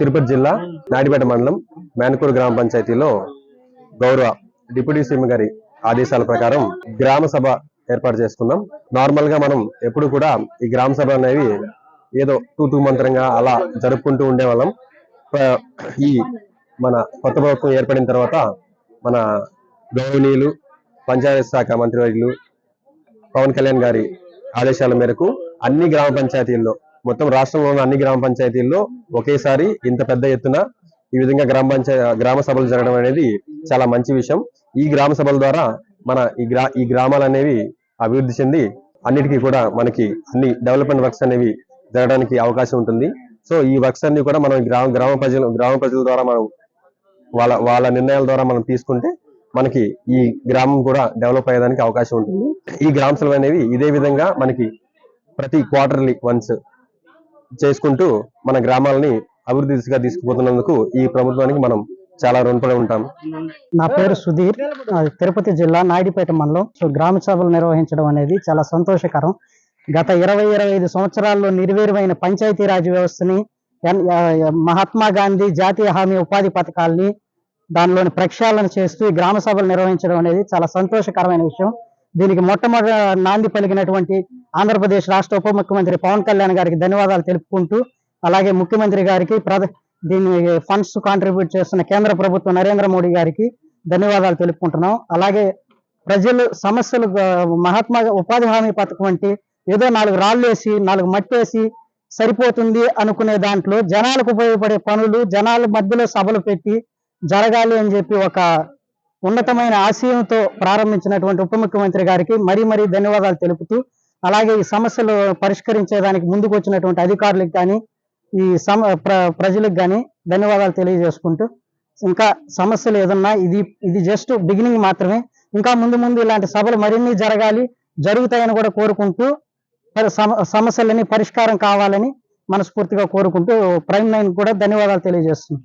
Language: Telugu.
తిరుపతి జిల్లా నాయుడుపేట మండలం మేనకూరు గ్రామ పంచాయతీలో గౌరవ డిప్యూటీ సీఎం గారి ఆదేశాల ప్రకారం గ్రామ సభ ఏర్పాటు చేసుకున్నాం. నార్మల్గా మనం ఎప్పుడు కూడా ఈ గ్రామ సభ అనేవి ఏదో తూతూ మంత్రంగా అలా జరుపుకుంటూ ఉండేవాళ్ళం. ఈ మన కొత్త ప్రభుత్వం ఏర్పడిన తర్వాత మన గౌరవనీయులు పంచాయతీ శాఖ మంత్రివర్యులు పవన్ కళ్యాణ్ గారి ఆదేశాల మేరకు అన్ని గ్రామ పంచాయతీల్లో మొత్తం రాష్ట్రంలో ఉన్న అన్ని గ్రామ పంచాయతీల్లో ఒకేసారి ఇంత పెద్ద ఎత్తున ఈ విధంగా గ్రామ పంచాయ గ్రామ సభలు జరగడం అనేది చాలా మంచి విషయం. ఈ గ్రామ సభల ద్వారా మన ఈ గ్రా ఈ గ్రామాలు అనేవి అభివృద్ధి చెంది అన్నిటికీ కూడా మనకి అన్ని డెవలప్మెంట్ వర్క్స్ అనేవి జరగడానికి అవకాశం ఉంటుంది. సో ఈ వర్క్స్ అన్ని కూడా మనం గ్రామ గ్రామ ప్రజలు గ్రామ ప్రజల ద్వారా మనం వాళ్ళ వాళ్ళ నిర్ణయాల ద్వారా మనం తీసుకుంటే మనకి ఈ గ్రామం కూడా డెవలప్ అయ్యేదానికి అవకాశం ఉంటుంది. ఈ గ్రామ సభలు అనేవి ఇదే విధంగా మనకి ప్రతి క్వార్టర్లీ వన్స్ చేసుకుంటూ మన గ్రామాలని అభివృద్ధి దిశగా తీసుకుపోతున్నందుకు ఈ ప్రభుత్వానికి మనం చాలా రుణపడి ఉంటాం. నా పేరు సుధీర్. తిరుపతి జిల్లా నాయుడిపేట మండలం. సో గ్రామ సభలు నిర్వహించడం అనేది చాలా సంతోషకరం. గత ఇరవై ఇరవై ఐదు సంవత్సరాల్లో నిర్వీర్యమైన పంచాయతీరాజ్ వ్యవస్థని ఎన్- మహాత్మా గాంధీ జాతీయ హామీ ఉపాధి పథకాల్ని దానిలోని ప్రక్షాళన చేస్తూ ఈ గ్రామ సభలు నిర్వహించడం అనేది చాలా సంతోషకరమైన విషయం. దీనికి మొట్టమొదటి నాంది పలికినటువంటి ఆంధ్రప్రదేశ్ రాష్ట్ర ఉప ముఖ్యమంత్రి పవన్ కళ్యాణ్ గారికి ధన్యవాదాలు తెలుపుకుంటూ అలాగే ముఖ్యమంత్రి గారికి ప్రధ దీన్ని ఫండ్స్ కాంట్రిబ్యూట్ చేస్తున్న కేంద్ర ప్రభుత్వం నరేంద్ర మోడీ గారికి ధన్యవాదాలు తెలుపుకుంటున్నాం. అలాగే ప్రజలు సమస్యలు మహాత్మా ఉపాధి హామీ పథకం వంటి ఏదో నాలుగు రాళ్ళు వేసి నాలుగు మట్టేసి సరిపోతుంది అనుకునే దాంట్లో జనాలకు ఉపయోగపడే పనులు జనాల మధ్యలో సభలు పెట్టి జరగాలి అని చెప్పి ఒక ఉన్నతమైన ఆశయంతో ప్రారంభించినటువంటి ఉప ముఖ్యమంత్రి గారికి మరీ మరీ ధన్యవాదాలు తెలుపుతూ అలాగే ఈ సమస్యలు పరిష్కరించేదానికి ముందుకు వచ్చినటువంటి అధికారులకు కానీ ఈ సమ ప్రజలకు కానీ ధన్యవాదాలు తెలియజేసుకుంటూ ఇంకా సమస్యలు ఏదన్నా ఇది ఇది జస్ట్ బిగినింగ్ మాత్రమే. ఇంకా ముందు ముందు ఇలాంటి సభలు మరిన్ని జరగాలి జరుగుతాయని కూడా కోరుకుంటూ పరి- సమ- సమస్యలన్నీ పరిష్కారం కావాలని మనస్ఫూర్తిగా కోరుకుంటూ ప్రైమ్ నైన్ కూడా ధన్యవాదాలు తెలియజేస్తున్నాం.